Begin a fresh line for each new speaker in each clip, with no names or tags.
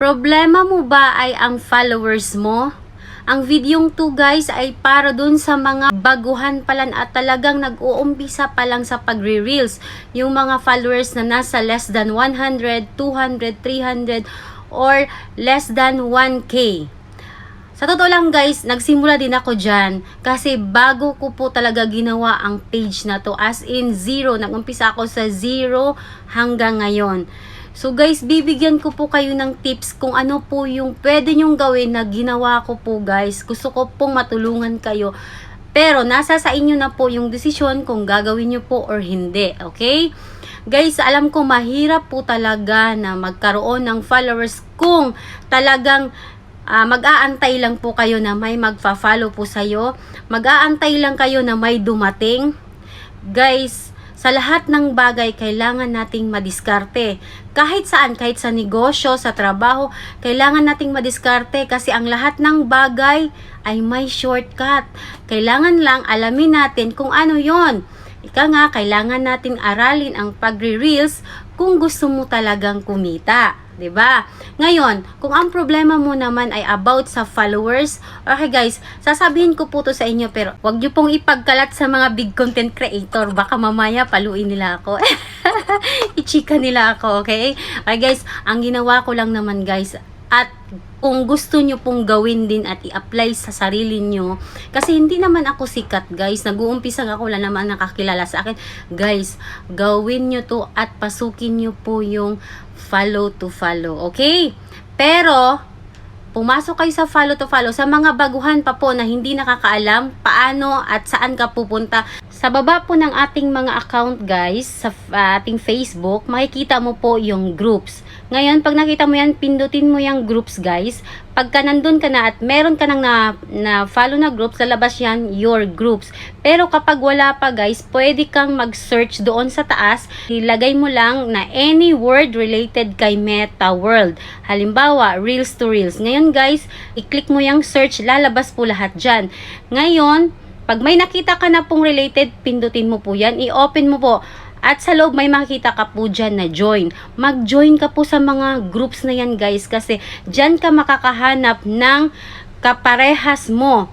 Problema mo ba ay ang followers mo? Ang videong to guys ay para dun sa mga baguhan pa lang at talagang nag-uumpisa pa lang sa pagre-reels. Yung mga followers na nasa less than 100, 200, 300 or less than 1k. Sa totoo lang guys, nagsimula din ako dyan kasi bago ko po talaga ginawa ang page na to as in zero. Nag-umpisa ako sa zero hanggang ngayon. So guys, bibigyan ko po kayo ng tips kung ano po yung pwede nyong gawin na ginawa ko po guys. Gusto ko pong matulungan kayo. Pero nasa sa inyo na po yung desisyon kung gagawin nyo po or hindi. Okay? Guys, alam ko mahirap po talaga na magkaroon ng followers kung talagang Ah, mag-aantay lang po kayo na may magfa-follow po sa'yo. Mag-aantay lang kayo na may dumating. Guys, sa lahat ng bagay, kailangan nating madiskarte. Kahit saan, kahit sa negosyo, sa trabaho, kailangan nating madiskarte kasi ang lahat ng bagay ay may shortcut. Kailangan lang alamin natin kung ano yon. Ika nga, kailangan natin aralin ang pagre-reels kung gusto mo talagang kumita. 'Di ba? Ngayon, kung ang problema mo naman ay about sa followers, okay guys, sasabihin ko po to sa inyo pero wag niyo pong ipagkalat sa mga big content creator, baka mamaya paluin nila ako. Ichika nila ako, okay? Okay guys, ang ginawa ko lang naman guys, kung gusto nyo pong gawin din at i-apply sa sarili nyo, kasi hindi naman ako sikat guys, nag-uumpisa ako lang naman nakakilala sa akin, guys, gawin nyo to at pasukin nyo po yung follow to follow, okay? Pero, pumasok kayo sa follow to follow sa mga baguhan pa po na hindi nakakaalam paano at saan ka pupunta. Sa baba po ng ating mga account guys, sa ating Facebook, makikita mo po yung groups. Ngayon, pag nakita mo yan, pindutin mo yung groups guys. Pagka nandun ka na at meron ka nang na, na follow na groups, lalabas yan your groups. Pero kapag wala pa guys, pwede kang mag-search doon sa taas. Ilagay mo lang na any word related kay Meta World. Halimbawa, Reels to Reels. Ngayon guys, i-click mo yung search, lalabas po lahat dyan. Ngayon, pag may nakita ka na pong related, pindutin mo po yan. I-open mo po. At sa loob may makita ka po dyan na join. Mag-join ka po sa mga groups na yan guys kasi dyan ka makakahanap ng kaparehas mo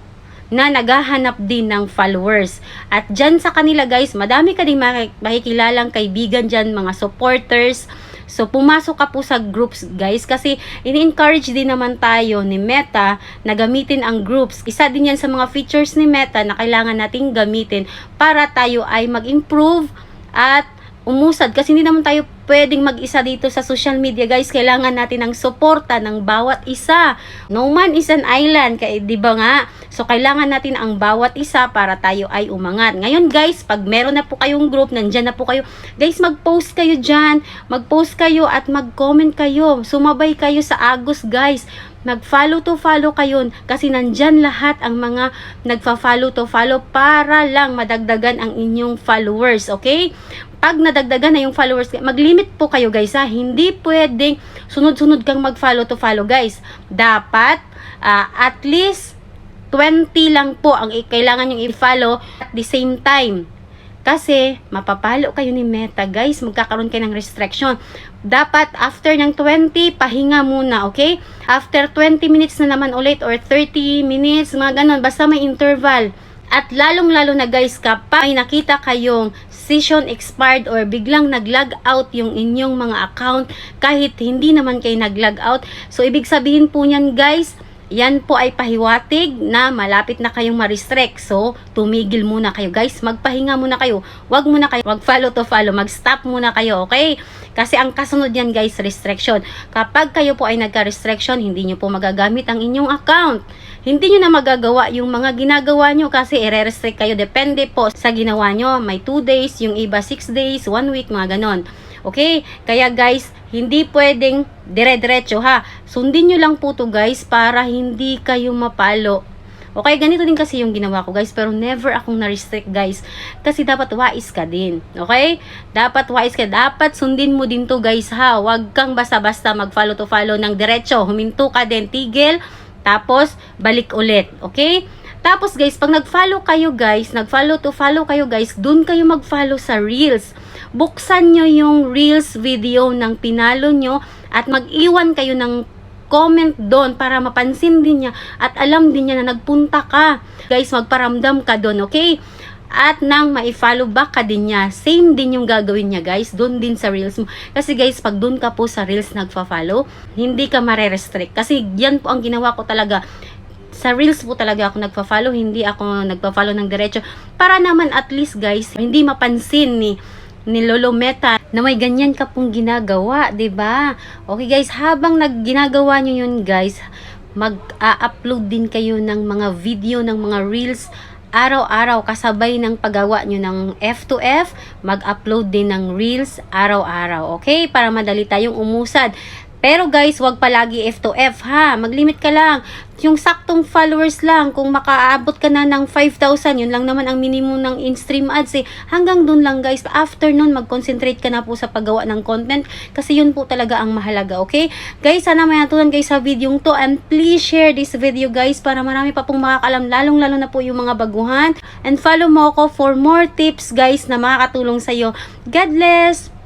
na naghahanap din ng followers. At dyan sa kanila guys, madami ka din makikilalang kaibigan dyan, mga supporters. So, pumasok ka po sa groups guys kasi ini-encourage din naman tayo ni Meta na gamitin ang groups. Isa din yan sa mga features ni Meta na kailangan nating gamitin para tayo ay mag-improve at umusad kasi hindi naman tayo pwedeng mag-isa dito sa social media guys. Kailangan natin ng suporta ng bawat isa. No man is an island kay di ba nga so kailangan natin ang bawat isa para tayo ay umangat ngayon guys pag meron na po kayong group nandyan na po kayo guys mag-post kayo dyan mag-post kayo at mag-comment kayo sumabay kayo sa Agos guys mag-follow to follow kayo kasi nandyan lahat ang mga nagfa-follow to follow para lang madagdagan ang inyong followers, okay? Pag nadagdagan na yung followers, mag-limit po kayo guys ha. Hindi pwedeng sunod-sunod kang mag-follow to follow guys. Dapat uh, at least 20 lang po ang kailangan yung i-follow at the same time. Kasi, mapapalo kayo ni Meta, guys. Magkakaroon kayo ng restriction. Dapat, after ng 20, pahinga muna, okay? After 20 minutes na naman ulit or 30 minutes, mga ganun. Basta may interval. At lalong-lalo na guys, kapag may nakita kayong session expired or biglang nag-log out yung inyong mga account kahit hindi naman kayo nag-log out. So, ibig sabihin po niyan guys, yan po ay pahiwatig na malapit na kayong ma-restrict. So, tumigil muna kayo guys. Magpahinga muna kayo. Huwag muna kayo mag-follow to follow. Mag-stop muna kayo, okay? Kasi ang kasunod yan guys, restriction. Kapag kayo po ay nagka-restriction, hindi nyo po magagamit ang inyong account. Hindi nyo na magagawa yung mga ginagawa nyo kasi ire-restrict kayo. Depende po sa ginawa nyo. May 2 days, yung iba 6 days, 1 week, mga ganon. Okay? Kaya guys, hindi pwedeng dire-diretso ha. Sundin nyo lang po to guys para hindi kayo mapalo. Okay, ganito din kasi yung ginawa ko guys, pero never akong na-restrict guys. Kasi dapat wais ka din. Okay? Dapat wais ka. Dapat sundin mo din to guys ha. Huwag kang basta-basta mag-follow to follow ng diretso. Huminto ka din, tigil. Tapos, balik ulit. Okay? Tapos guys, pag nag-follow kayo guys, nag-follow to follow kayo guys, dun kayo mag-follow sa Reels buksan nyo yung Reels video ng pinalo nyo at mag-iwan kayo ng mag-comment doon para mapansin din niya at alam din niya na nagpunta ka. Guys, magparamdam ka doon, okay? At nang ma-follow back ka din niya, same din yung gagawin niya guys, doon din sa reels mo. Kasi guys, pag doon ka po sa reels nagfa-follow, hindi ka mare-restrict. Kasi yan po ang ginawa ko talaga sa reels po talaga ako nagpa-follow, hindi ako nagpa-follow ng diretso. Para naman at least guys, hindi mapansin ni ni Lolo Meta na may ganyan ka pong ginagawa, 'di ba? Okay guys, habang nagginagawa niyo yun guys, mag-upload din kayo ng mga video ng mga reels araw-araw kasabay ng paggawa nyo ng F2F, mag-upload din ng reels araw-araw, okay? Para madali tayong umusad. Pero guys, wag palagi F2F ha. Maglimit ka lang. Yung saktong followers lang. Kung makaabot ka na ng 5,000, yun lang naman ang minimum ng in-stream ads eh. Hanggang dun lang guys. After nun, mag-concentrate ka na po sa paggawa ng content. Kasi yun po talaga ang mahalaga, okay? Guys, sana may natutunan guys sa video to. And please share this video guys para marami pa pong makakalam. Lalong-lalo na po yung mga baguhan. And follow mo ako for more tips guys na makakatulong sa'yo. God bless!